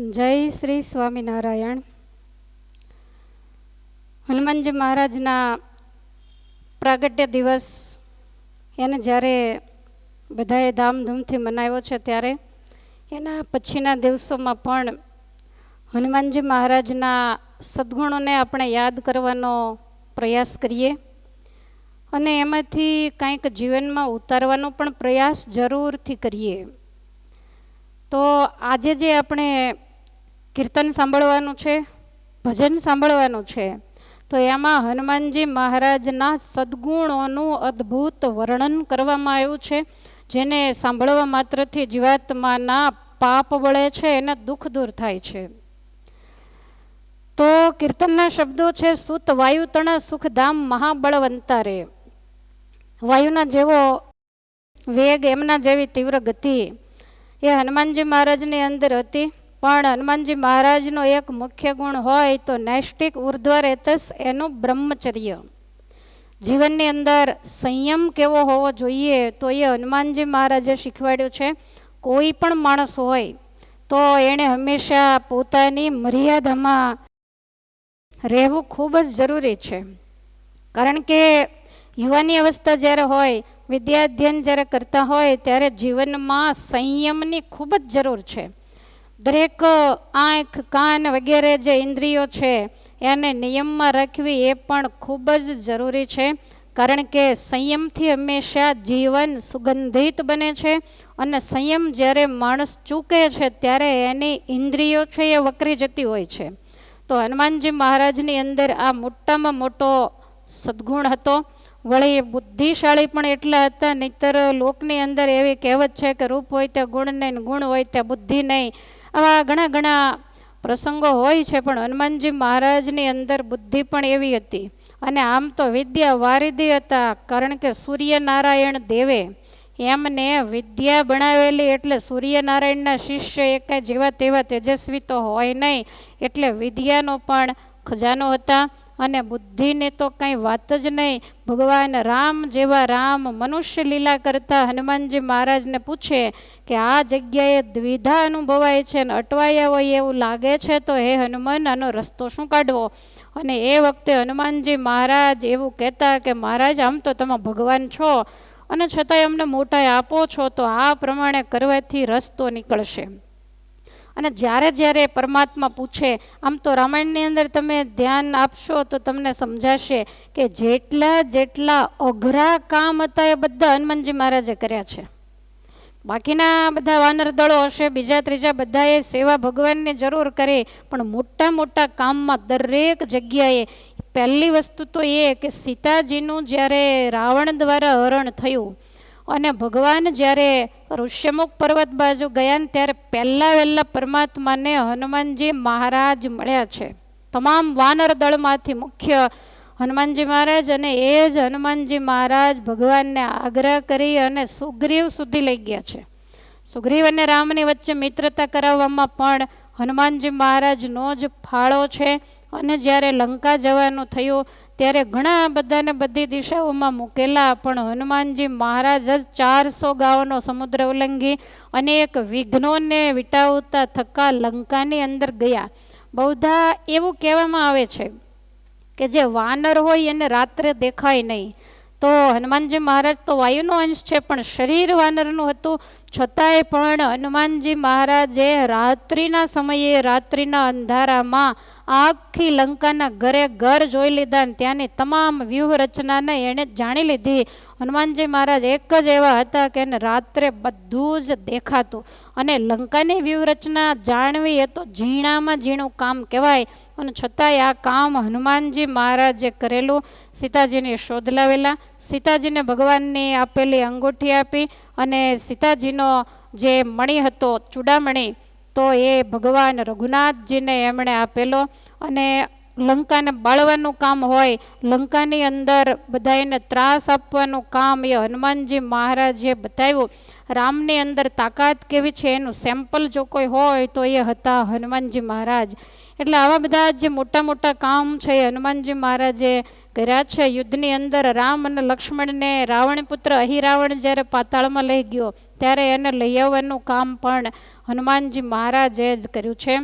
જય શ્રી સ્વામિનારાયણ. હનુમાનજી મહારાજના પ્રાગટ્ય દિવસ એને જ્યારે બધાએ ધામધૂમથી મનાવ્યો છે ત્યારે, એના પછીના દિવસોમાં પણ હનુમાનજી મહારાજના સદ્ગુણોને આપણે યાદ કરવાનો પ્રયાસ કરીએ અને એમાંથી કંઈક જીવનમાં ઉતારવાનો પણ પ્રયાસ જરૂરથી કરીએ. તો આજે જે આપણે કીર્તન સાંભળવાનું છે, ભજન સાંભળવાનું છે, તો એમાં હનુમાનજી મહારાજના સદ્ગુણોનું અદ્ભુત વર્ણન કરવામાં આવ્યું છે, જેને સાંભળવા માત્રથી જીવાત્માના પાપ વળે છે, એને દુઃખ દૂર થાય છે. તો કીર્તનના શબ્દો છે, સુત વાયુ તણા સુખધામ મહાબળવંતા રે વાયુના જેવો વેગ, એમના જેવી તીવ્ર ગતિ, એ હનુમાનજી મહારાજની અંદર હતી. પણ હનુમાનજી મહારાજનો એક મુખ્ય ગુણ હોય તો નૈષ્ટિક ઉર્ધ્વ રેતસ એનું બ્રહ્મચર્ય. જીવનની અંદર સંયમ કેવો હોવો જોઈએ તો એ હનુમાનજી મહારાજે શીખવાડ્યું છે, કોઈ પણ માણસ હોય તો એણે હંમેશા પોતાની મર્યાદામાં રહેવું ખૂબ જ જરૂરી છે. કારણ કે યુવાની અવસ્થા જ્યારે હોય વિદ્યાધ્યન જ્યારે કરતા હોય, ત્યારે જીવનમાં સંયમની ખૂબ જ જરૂર છે. દરેક આંખ, કાન વગેરે જે ઇન્દ્રિયો છે, એને નિયમમાં રાખવી એ પણ ખૂબ જ જરૂરી છે. કારણ કે સંયમથી હંમેશા જીવન સુગંધિત બને છે અને સંયમ જ્યારે માણસ ચૂકે છે, ત્યારે એની ઇન્દ્રિયો છે એ વકરી જતી હોય છે. તો હનુમાનજી મહારાજની અંદર આ મોટામાં મોટો સદ્ગુણ હતો. વળી બુદ્ધિશાળી પણ એટલા હતા, નહીતર લોકની અંદર એવી કહેવત છે કે રૂપ હોય ત્યાં ગુણ નહીં ગુણ હોય ત્યાં બુદ્ધિ નહીં. આવા ઘણા ઘણા પ્રસંગો હોય છે, પણ હનુમાનજી મહારાજની અંદર બુદ્ધિ પણ એવી હતી. અને આમ તો વિદ્યા વારિદી હતા, કારણ કે સૂર્યનારાયણ દેવે એમને વિદ્યા બનાવેલી એટલે સૂર્યનારાયણના શિષ્ય એક જેવા તેવા તેજસ્વી તો હોય નહીં, એટલે વિદ્યાનો પણ ખજાનો હતા. અને બુદ્ધિને તો કંઈ વાત જ નહીં. ભગવાન રામ જેવા રામ મનુષ્ય લીલા કરતા હનુમાનજી મહારાજને પૂછે કે આ જગ્યાએ દ્વિધા અનુભવાય છે અને અટવાયા હોય એવું લાગે છે તો હે હનુમાન, આનો રસ્તો શું કાઢવો? અને એ વખતે હનુમાનજી મહારાજ એવું કહેતા કે મહારાજ, આમ તો તમે ભગવાન છો અને છતાંય અમને મોટાએ આપો છો તો આ પ્રમાણે કરવાથી રસ્તો નીકળશે. અને જ્યારે જ્યારે પરમાત્મા પૂછે, આમ તો રામાયણની અંદર તમે ધ્યાન આપશો તો તમને સમજાશે કે જેટલા જેટલા અઘરા કામ હતા એ બધા હનુમાનજી મહારાજે કર્યા છે. બાકીના બધા વાનર દળો હશે, બીજા ત્રીજા બધાએ સેવા ભગવાનની જરૂર કરી, પણ મોટા મોટા કામમાં દરેક જગ્યાએ પહેલી વસ્તુ તો એ કે સીતાજીનું જ્યારે રાવણ દ્વારા હરણ થયું અને ભગવાન જ્યારે ઋષ્યમુખ પર્વત બાજુ ગયા ને ત્યારે પહેલાં વહેલા પરમાત્માને હનુમાનજી મહારાજ મળ્યા છે. તમામ વાનર દળમાંથી મુખ્ય હનુમાનજી મહારાજ અને એ જ હનુમાનજી મહારાજ ભગવાનને આગ્રહ કરી અને સુગ્રીવ સુધી લઈ ગયા છે. સુગ્રીવ અને રામની વચ્ચે મિત્રતા કરાવવામાં પણ હનુમાનજી મહારાજનો જ ફાળો છે અને જ્યારે લંકા જવાનું થયું ત્યારે ઘણા બધાને બધી દિશાઓમાં મૂકેલા, પણ હનુમાનજી મહારાજ જ ચારસો ગાઓનો સમુદ્ર ઉલ્લંઘી અનેક વિઘ્નોને વિટાવતા થકા લંકાની અંદર ગયા. બહુધા એવું કહેવામાં આવે છે કે જે વાનર હોય એને રાત્રે દેખાય નહીં. તો હનુમાનજી મહારાજ તો વાયુનો અંશ છે, પણ શરીર વાનરનું હતું. છતાંય પણ હનુમાનજી મહારાજે રાત્રિના સમયે રાત્રિના અંધારામાં આખી લંકાના ઘરે ઘર જોઈ લીધા ને ત્યાંની તમામ વ્યૂહરચનાને એણે જાણી લીધી. હનુમાનજી મહારાજ એક જ એવા હતા કે એને રાત્રે બધું જ દેખાતું. અને લંકાની વ્યૂહરચના જાણવી એ તો ઝીણામાં ઝીણું કામ કહેવાય. અને છતાંય આ કામ હનુમાનજી મહારાજે કરેલું. સીતાજીને શોધ લાવેલા સીતાજીને ભગવાનની આપેલી અંગૂઠી આપી અને સીતાજીનો જે મણી હતો, ચૂડામણી તો એ ભગવાન રઘુનાથજીને એમણે આપેલો અને લંકાને બાળવાનું કામ હોય, લંકાની અંદર બધાને ત્રાસ આપવાનું કામ એ હનુમાનજી મહારાજે બતાવ્યું. રામની અંદર તાકાત કેવી છે? એનું સેમ્પલ જો કોઈ હોય તો એ હતા હનુમાનજી મહારાજ. એટલે આવા બધા જે મોટા મોટા કામ છે એ હનુમાનજી મહારાજે કર્યા છે યુદ્ધની અંદર રામ અને લક્ષ્મણને રાવણ પુત્ર અહિરાવણ જ્યારે પાતાળમાં લઈ ગયો, ત્યારે એને લઈ આવવાનું કામ પણ હનુમાનજી મહારાજે જ કર્યું છે.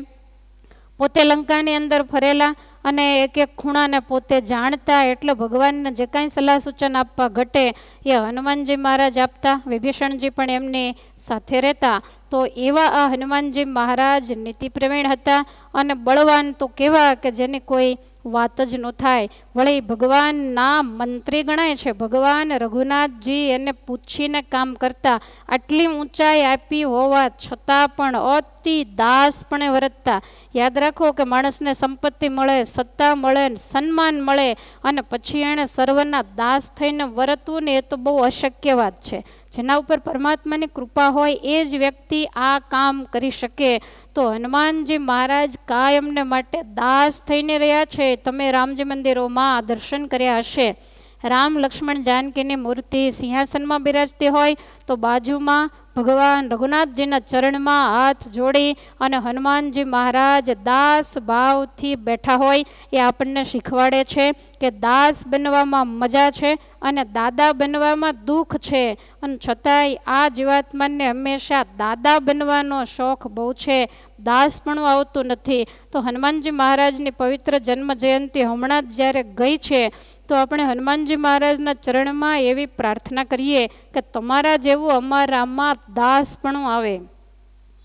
પોતે લંકાની અંદર ફરેલા અને એક એક ખૂણાને પોતે જાણતા એટલે ભગવાનને જે કાંઈ સલાહ સૂચન આપવા ઘટે એ હનુમાનજી મહારાજ આપતા, વિભીષણજી પણ એમની સાથે રહેતા. તો એવા આ હનુમાનજી મહારાજ નીતિપ્રવીણ હતા અને બળવાન તો કેવા કે જેની કોઈ વાત જ ન થાય. વળી ભગવાનના મંત્રી ગણાય છે. ભગવાન રઘુનાથજી એને પૂછીને કામ કરતા આટલી ઊંચાઈ આપી હોવા છતાં પણ અતિ દાસપણે વર્તતા યાદ રાખો કે માણસને સંપત્તિ મળે, સત્તા મળે, સન્માન મળે અને પછી એણે સર્વના દાસ થઈને વર્તવું ને એ તો બહુ અશક્ય વાત છે. જેના ઉપર પરમાત્માની કૃપા હોય એ જ વ્યક્તિ આ કામ કરી શકે. તો હનુમાનજી મહારાજ કાયમને માટે દાસ થઈને રહ્યા છે. તમે રામજી મંદિરોમાં દર્શન કર્યા હશે. રામ લક્ષ્મણ જાનકીની મૂર્તિ સિંહાસનમાં બિરાજતી હોય તો બાજુમાં ભગવાન રઘુનાથજીના ચરણમાં હાથ જોડી અને હનુમાનજી મહારાજ દાસ ભાવથી બેઠા હોય એ આપણને શીખવાડે છે કે દાસ બનવામાં મજા છે અને દાદા બનવામાં દુઃખ છે. અને છતાંય આ જીવાત્માને હંમેશા દાદા બનવાનો શોખ બહુ છે. દાસ પણ આવતું નથી. તો હનુમાનજી મહારાજની પવિત્ર જન્મ જયંતિ હમણાં જ જ્યારે ગઈ છે તો આપણે હનુમાનજી મહારાજના ચરણમાં એવી પ્રાર્થના કરીએ કે તમારા જેવું અમારામાં દાસપણું આવે.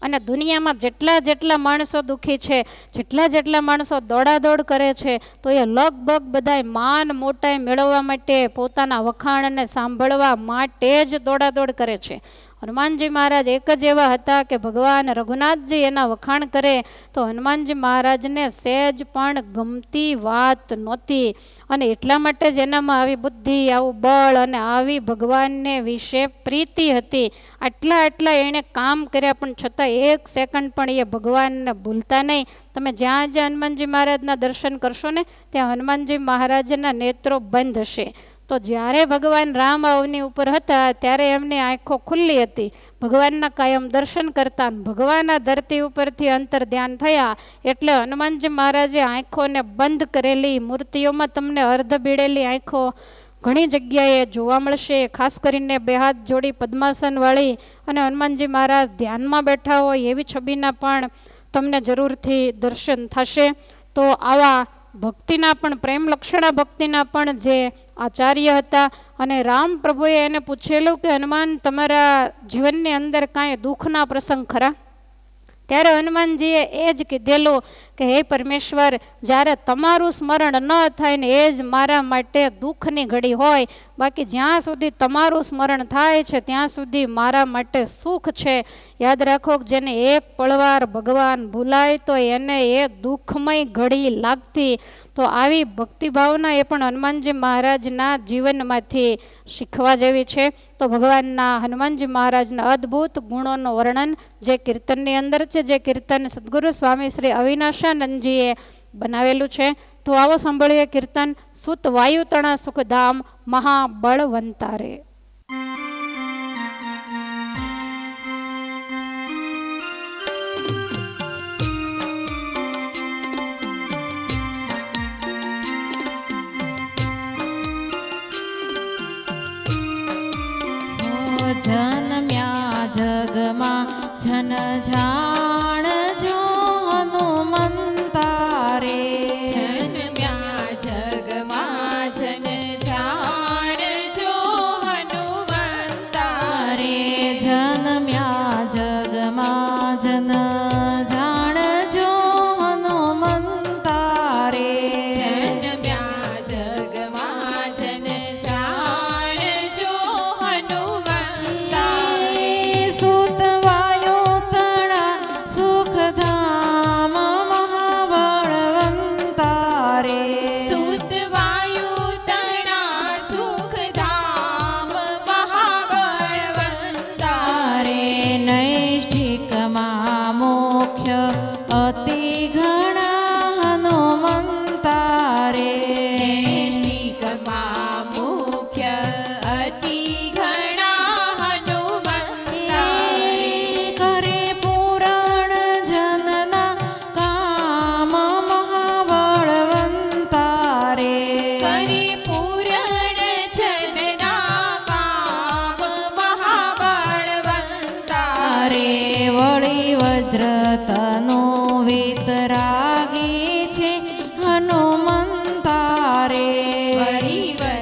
અને દુનિયામાં જેટલા જેટલા માણસો દુઃખી છે, જેટલા જેટલા માણસો દોડાદોડ કરે છે, તો એ લગભગ બધાય માન મોટાઈ મેળવવા માટે પોતાના વખાણને સાંભળવા માટે જ દોડાદોડ કરે છે. હનુમાનજી મહારાજ એક જ એવા હતા કે ભગવાન રઘુનાથજી એના વખાણ કરે તો હનુમાનજી મહારાજને સહેજ પણ ગમતી વાત નહોતી. અને એટલા માટે જ એનામાં આવી બુદ્ધિ, આવું બળ અને આવી ભગવાનને વિશે પ્રીતિ હતી. આટલા આટલા એણે કામ કર્યા, પણ છતાં એક સેકન્ડ પણ એ ભગવાનને ભૂલતા નહીં. તમે જ્યાં જ્યાં હનુમાનજી મહારાજના દર્શન કરશો ને, ત્યાં હનુમાનજી મહારાજના નેત્રો બંધ હશે. તો જ્યારે ભગવાન રામ અવની ઉપર હતા, ત્યારે એમની આંખો ખુલ્લી હતી. ભગવાનના કાયમ દર્શન કરતા ભગવાનના ધરતી ઉપરથી અંતર ધ્યાન થયા. એટલે હનુમાનજી મહારાજે આંખોને બંધ કરેલી મૂર્તિઓમાં તમને અર્ધ બીડેલી આંખો ઘણી જગ્યાએ જોવા મળશે. ખાસ કરીને બે હાથ જોડી પદ્માસનવાળી અને હનુમાનજી મહારાજ ધ્યાનમાં બેઠા હોય એવી છબીના પણ તમને જરૂરથી દર્શન થશે. તો આવા ભક્તિના પણ પ્રેમ લક્ષણા, ભક્તિના પણ જે આચાર્ય હતા અને રામ પ્રભુએ એને પૂછેલું કે, હનુમાન, તમારા જીવનની અંદર કાંઈ દુઃખના પ્રસંગ ખરા? ત્યારે હનુમાનજીએ એ જ કીધેલું કે, હે પરમેશ્વર, જ્યારે તમારું સ્મરણ ન થાય ને એ જ મારા માટે દુઃખની ઘડી હોય, બાકી જ્યાં સુધી તમારું સ્મરણ થાય છે, ત્યાં સુધી મારા માટે સુખ છે. યાદ રાખો કે જેને એક પળવાર ભગવાન ભૂલાય, તો એને એ દુઃખમય ઘડી લાગતી. તો આવી ભક્તિભાવના એ પણ હનુમાનજી મહારાજના જીવનમાંથી શીખવા જેવી છે. તો ભગવાનના હનુમાનજી મહારાજના અદ્ભુત ગુણોનું વર્ણન જે કીર્તનની અંદર છે, જે કીર્તન સદગુરુ સ્વામી શ્રી અવિનાશાનંદજીએ બનાવેલું છે. તો આવો સાંભળીએ કીર્તન સુત વાયુતણા સુખધામ મહાબળવંતારે. જન્મ્યા જગમાં જન જાણજો அறிவர்.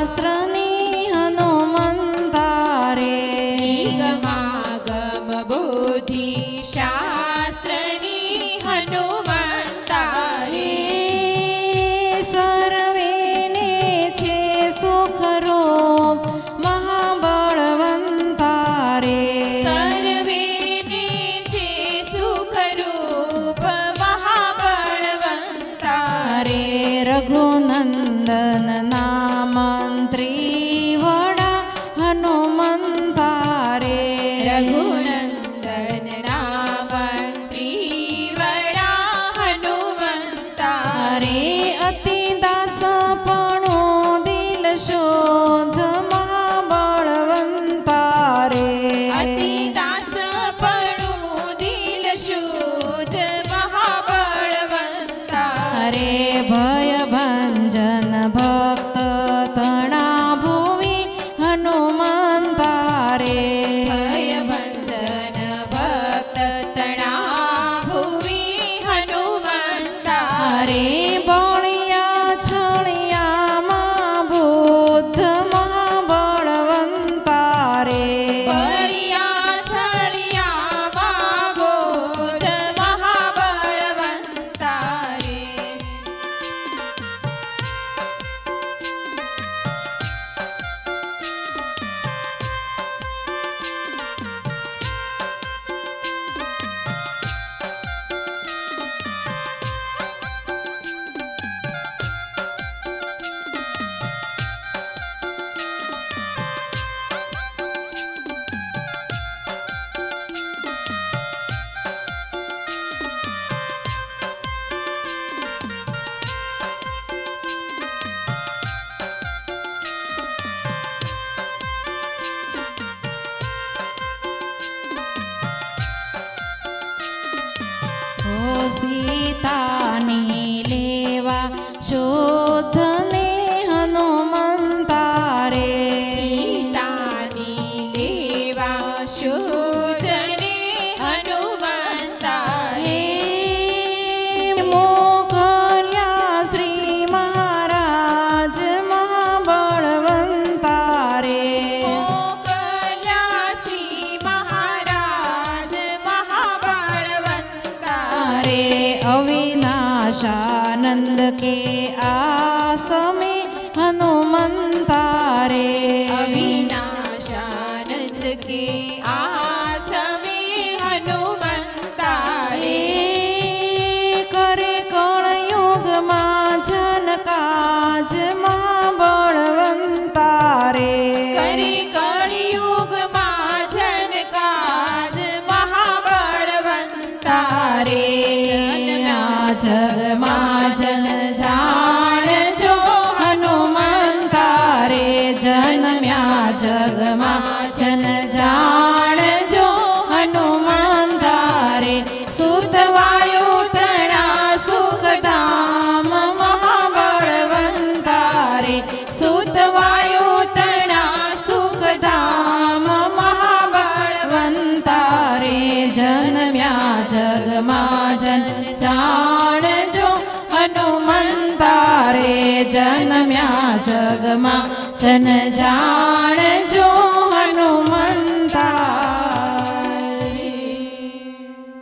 શાસ્ત્રની હનુમંતારે ગમા ગમ બોધિ શાસ્ત્રની હનુમંતારે સર્વેને છે સુખરો મહાબળવંતારે સર્વેને છે સુખરૂપ મહાબળવંતારે રઘુનંદન ના સીતા